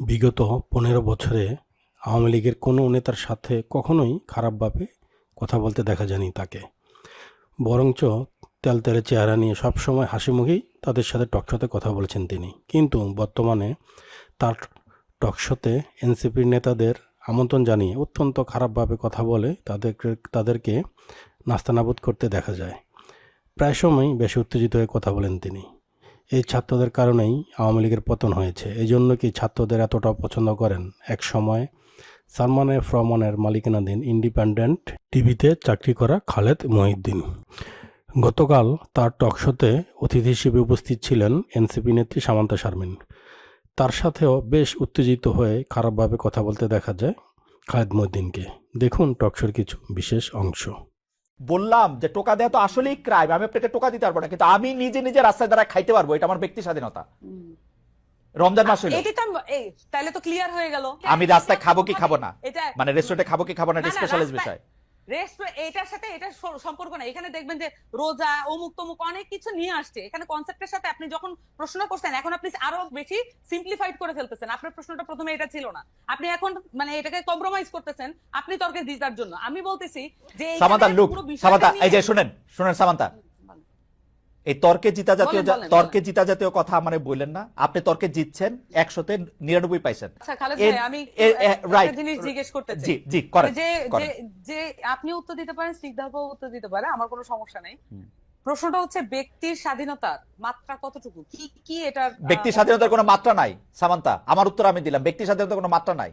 বিগত পনেরো বছরে আওয়ামী লীগের কোনো নেতার সাথে কখনোই খারাপভাবে কথা বলতে দেখা যায়নি তাকে। বরঞ্চ তেলতেলে চেহারা নিয়ে সবসময় হাসি মুখেই তাদের সাথে টকশোতে কথা বলেছেন তিনি। কিন্তু বর্তমানে তার টকশোতে এনসিপির নেতাদের আমন্ত্রণ জানিয়ে অত্যন্ত খারাপভাবে কথা বলে তাদেরকে তাদেরকে নাস্তানাবুদ করতে দেখা যায়। প্রায় সময়ই বেশি উত্তেজিত হয়ে কথা বলেন তিনি। এই ছাত্রদের কারণেই আওয়ামী লীগের পতন হয়েছে। এই জন্য কি ছাত্রদের এতটা পছন্দ করেন? এক সময় সালমান এফ রহমানের মালিকানাধীন ইন্ডিপেন্ডেন্ট টিভিতে চাকরি করা খালেদ মহিউদ্দিন। গতকাল তার টকশোতে অতিথি হিসেবে উপস্থিত ছিলেন এনসিপি নেত্রী সামান্তা শারমিন। তার সাথেও বেশ উত্তেজিত হয়ে খারাপভাবে কথা বলতে দেখা যায় খালেদ মহিউদ্দিনকে। দেখুন টকশোর কিছু বিশেষ অংশ। বললাম যে টোকা দেওয়া তো আসলেই ক্রাইম আমি আপনাকে টোকা দিতে পারব না কিন্তু আমি নিজে নিজে রাস্তায় দ্বারা খাইতে পারব এটা আমার ব্যক্তি স্বাধীনতা। রমজান মাস হলো এটি তো তাহলে তো ক্লিয়ার হয়ে গেল। আমি রাস্তায় খাব কি খাব না? মানে রেস্টুরেন্টে খাব কি খাব না এটা স্পেশালিস্ট বিষয়। রেস্টুরেন্ট এটার সাথে এটা সম্পর্ক না এখানে দেখবেন যে রোজা অমুক তমুক অনেক কিছু নিয়ে আসছে। এখানে কনসেপ্টের সাথে আপনি যখন প্রশ্ন করছেন এখন আপনি আরও বেশি সিম্পলিফাইড করে ফেলতেছেন। আপনার প্রশ্নটা প্রথমে এটা ছিল না। আপনি এখন মানে এটাকে কম্প্রোমাইজ করতেছেন আপনি তর্কে দিতার জন্য। আমি বলতেছি যে সামান্তা লুক সামান্তা এই যে শুনেন শুনেন সামান্তা। এই তর্কে জিতা জাতীয় তর্কে জিতা জাতীয় কথা মানে বললেন না। আপনি তর্কে জিতছেন একশোতে নিরানব্বই পাইছেন। আচ্ছা জি জি করেন যে আপনি উত্তর দিতে পারেন স্নিগ্ধাবাবু উত্তর দিতে পারে আমার কোনো সমস্যা নেই। প্রশ্নটা হচ্ছে ব্যক্তির স্বাধীনতার মাত্রা কতটুকু? কি কি এটার আহ, ব্যক্তি স্বাধীনতার কোনো মাত্রা নাই সামান্তা। আমার উত্তর আমি দিলাম। ব্যক্তি স্বাধীনতার কোনো মাত্রা নাই।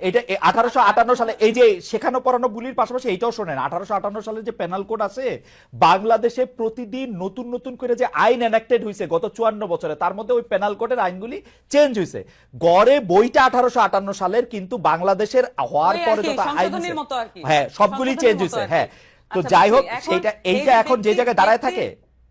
এটা আঠারোশো আটান্ন সালে এই যে শেখানো পড়ানো গুলির পাশাপাশি এইটাও শোনেন আঠারোশো আটান্ন সালে যে পেনাল কোড আছে বাংলাদেশে প্রতিদিন নতুন নতুন করে যে আইন এনাক্টেড হয়েছে গত চুয়ান্ন বছরে তার মধ্যে ওই পেনাল কোডের আইনগুলি চেঞ্জ হয়েছে গড়ে বইটা আঠারোশো আটান্ন সালের কিন্তু বাংলাদেশের হওয়ার পরে যত আইন। হ্যাঁ সবগুলি চেঞ্জ হয়েছে হ্যাঁ। তো আচ্ছা, যাই হোক সেইটা এইটা এখন যে জায়গায় দাঁড়ায় থাকে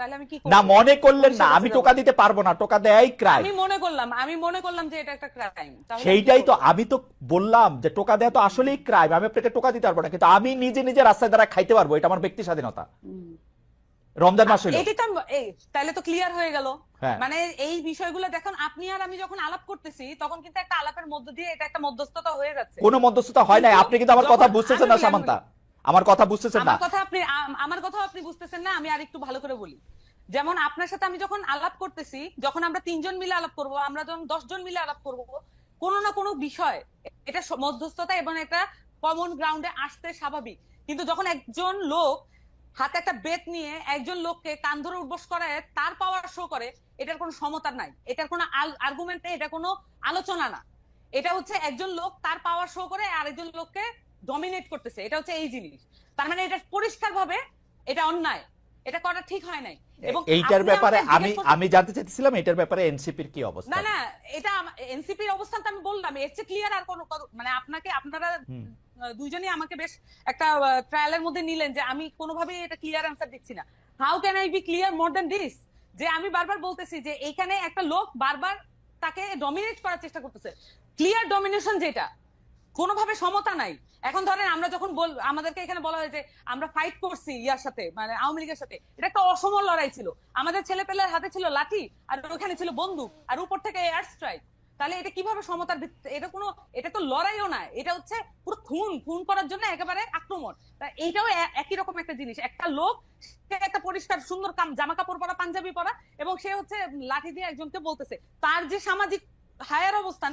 তাহলে আমি কি না মনে করলেন না আমি টোকা দিতে পারব না টোকা দেয়াই ক্রাইম আমি মনে করলাম আমি মনে করলাম যে এটা একটা ক্রাইম সেইটাই তো আমি তো বললাম যে টোকা দেওয়া তো আসলেই ক্রাইম আমি আপনাকে টোকা দিতে পারব না কিন্তু আমি নিজে নিজে রাস্তায় দ্বারা খাইতে পারব এটা আমার ব্যক্তি স্বাধীনতা। রমজান মাস হলো এটি তাহলে তো ক্লিয়ার হয়ে গেল। হ্যাঁ। মানে এই বিষয়গুলো দেখুন আপনি আর আমি যখন আলাপ করতেছি তখন কিন্তু একটা আলাপের মধ্য দিয়ে এটা একটা মধ্যস্থতা হয়ে যাচ্ছে। কোনো মধ্যস্থতা হয় নাই আপনি কিন্তু আমার কথা বুঝতেছেন না সামান্তা। আমার কথা বুঝতেছেন না? আমার কথা আপনি আমার কথা আপনি বুঝতেছেন না আমি আর একটু ভালো করে বলি। যেমন আপনার সাথে আমি যখন আলাপ করতেছি যখন আমরা তিনজন মিলে আলাপ করব আমরা যখন দশজন মিলে আলাপ করব কোনো না কোনো বিষয় এটা মধ্যস্থতা এবং এটা কমন গ্রাউন্ডে আসতে স্বাভাবিক। কিন্তু যখন একজন লোক হাতে একটা বেত নিয়ে একজন লোককে কান ধরে উঠবস করে তার পাওয়ার শো করে এটার কোনো সমতা নাই। এটার কোনো আর্গুমেন্ট নেই এটা কোনো আলোচনা না। এটা হচ্ছে একজন লোক তার পাওয়ার শো করে আরেকজন লোককে ডমিনেট করতেছে এটা হচ্ছে এই জিনিস। তার মানে এটা পরিষ্কার ভাবে এটা অন্যায় এটা করা ঠিক হয় নাই। এবং এইটার ব্যাপারে আমি আমি জানতে চাইছিলাম এটার ব্যাপারে এনসিপির কি অবস্থা। না না এটা এনসিপির অবস্থান তো আমি বললাম এর চেয়ে ক্লিয়ার আর কোনো মানে আপনাকে আপনারা দুইজনই আমাকে বেশ একটা ট্রায়ালের মধ্যে নিলেন যে আমি কোনোভাবেই এটা ক্লিয়ার অ্যান্সার দিচ্ছি না। How can I be clear more than this যে আমি বারবার বলতেছি যে এইখানে একটা লোক বারবার তাকে ডমিনেট করার চেষ্টা করতেছে। ক্লিয়ার ডমিনেশন যেটা কোনোভাবে সমতা নাই। এখন ধরেন আমরা যখন বল, আমাদেরকে এখানে বলা হয়েছে আমরা ফাইট করছি ইয়ার সাথে মানে আওয়ামী লীগের সাথে, এটা একটা অসম লড়াই ছিল। আমাদের ছেলে পেলের হাতে ছিল লাঠি আর ওখানে ছিল বন্দুক আর উপর থেকে এয়ার স্ট্রাইক তাহলে এটা কীভাবে সমতার ভিত্তিতে এটা কোনো, এটা তো লড়াইও না, এটা হচ্ছে পুরো খুন খুন করার জন্য একেবারে আক্রমণ। তা এইটাও একই রকম একটা জিনিস। একটা লোক, সে একটা পরিষ্কার, সুন্দর কাম জামা কাপড় পরা, পাঞ্জাবি পরা এবং সে হচ্ছে লাঠি দিয়ে একজনকে বলতেছে। তার যে সামাজিক হায়ার অবস্থান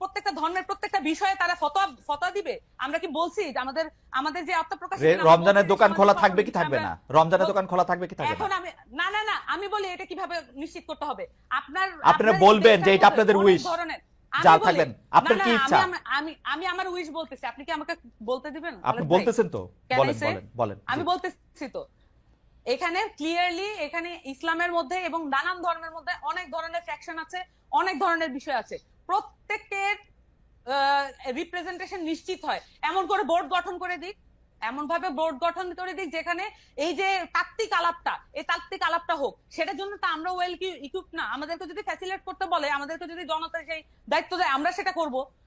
প্রত্যেকটা ধর্মের প্রত্যেকটা বিষয়ে তারা ফতোয়া ফতোয়া দিবে। আমরা কি বলছি যে আমাদের আমাদের যে আত্মপ্রকাশ রমজানের দোকান খোলা থাকবে কি থাকবে না? রমজানের দোকান খোলা থাকবে কি থাকবে এখন আমি না না না আমি বলি এটা কীভাবে নিশ্চিত করতে হবে। আপনার আপনারা বলবেন যে এটা আপনাদের আমি যা থাকবেন। আপনার কি ইচ্ছা? আমি- আমি আমি আমার উইশ বলতেছি। আপনি কি আমাকে বলতে দিবেন? আপনি বলতেছেন তো। বলেন বলেন বলেন। আমি বলতেছি তো। এখানে ক্লিয়ারলি এখানে ইসলামের মধ্যে এবং নানান ধর্মের মধ্যে অনেক ধরনের ফ্যাকশন আছে অনেক ধরনের বিষয় আছে। প্রত্যেকের রিপ্রেজেন্টেশন নিশ্চিত হয়। এমন করে বোর্ড গঠন করে দিক এমন ভাবে বোর্ড গঠন করে দিক যেখানে এই যে তাত্ত্বিক আলাপটা, এই তাত্ত্বিক আলাপটা হোক, সেটার জন্য তো আমরা ওয়েল ইকুইপ না। আমাদেরকে যদি ফ্যাসিলেট করতে বলে, আমাদেরকে যদি জনতা সেই দায়িত্ব দেয়, আমরা সেটা করব।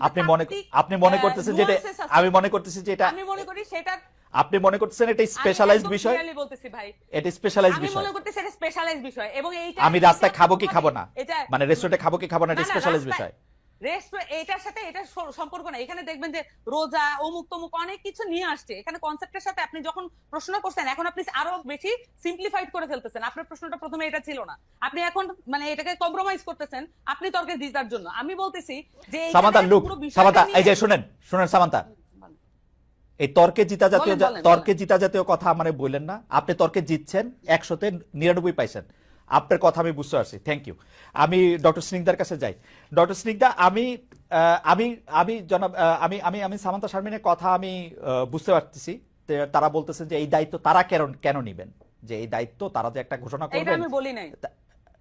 আপনি মনে আপনি মনে করতেছেন যে। আমি মনে করতেছি যে এটা আমি মনে করি সেটা আপনি মনে করতেছেন এটা স্পেশালাইজড বিষয়? বলতেছি ভাই। এটা স্পেশালাইজড আমি বিষয়। মনে করতেছি এটা স্পেশালাইজড বিষয়। এবং এইটা আমি রাস্তায় খাব কি খাব না? মানে রেস্টুরেন্টে খাব কি খাব না এটা স্পেশালাইজড বিষয়। রেস্টুরেন্ট এটার সাথে এটা সম্পর্ক না এখানে দেখবেন যে রোজা অমুক তমুক অনেক কিছু নিয়ে আসছে। এখানে কনসেপ্টের সাথে আপনি যখন প্রশ্ন করছেন এখন আপনি আরও বেশি সিম্পলিফাইড করে ফেলতেছেন। আপনার প্রশ্নটা প্রথমে এটা ছিল না। আপনি এখন মানে এটাকে কম্প্রোমাইজ করতেছেন আপনি তর্কে জিতার জন্য। আমি বলতেছি যে সামান্তা লুক সামান্তা এই যে শুনেন শুনেন সামান্তা। এই তর্কে জিতা জাতীয় তর্কে জিতা জাতীয় কথা মানে বললেন না। আপনি তর্কে জিতছেন একশোতে নিরানব্বই পাইছেন। আপনার কথা আমি বুঝতে পারছি। থ্যাংক ইউ আমি ডক্টর স্নিগ্ধার কাছে যাই। ডক্টর স্নিগ্ধা আমি আমি আমি জনাব আমি আমি আমি সামান্তা শারমিনের কথা আমি বুঝতে পারতেছি। তারা বলতেছেন যে এই দায়িত্ব তারা কেন কেন নিবেন? যে এই দায়িত্ব তারা যে একটা ঘোষণা এটা করবেন। আমি বলি নাই।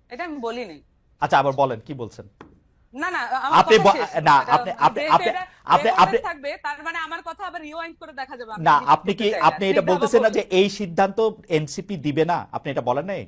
এটা আমি বলি নাই। আচ্ছা আবার বলেন কি বলছেন? না না আপনি। না, আপনি- আপনি- আপনি- আপনি- আপনি- থাকবে তার মানে আমার কথা আবার রিওয়াইন্ড করে দেখা যাবে। না কি আপনি কি। আপনি এটা বলতেছেন না যে এই সিদ্ধান্ত এনসিপি দিবে না? আপনি এটা বলেন নাই?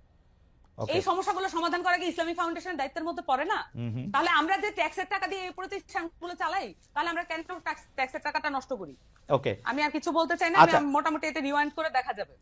এই সমস্যাগুলো সমাধান করা কি ইসলামিক ফাউন্ডেশনের দায়িত্বের মধ্যে পড়ে না। তাহলে আমরা যে ট্যাক্সের টাকা দিয়ে এই প্রতিষ্ঠানগুলো চালাই তাহলে আমরা কেন ট্যাক্সের টাকাটা নষ্ট করি? ওকে আমি আর কিছু বলতে চাই না আচ্ছা। আমি মোটামুটি এটা রিওয়াইন্ড করে দেখা যাবে।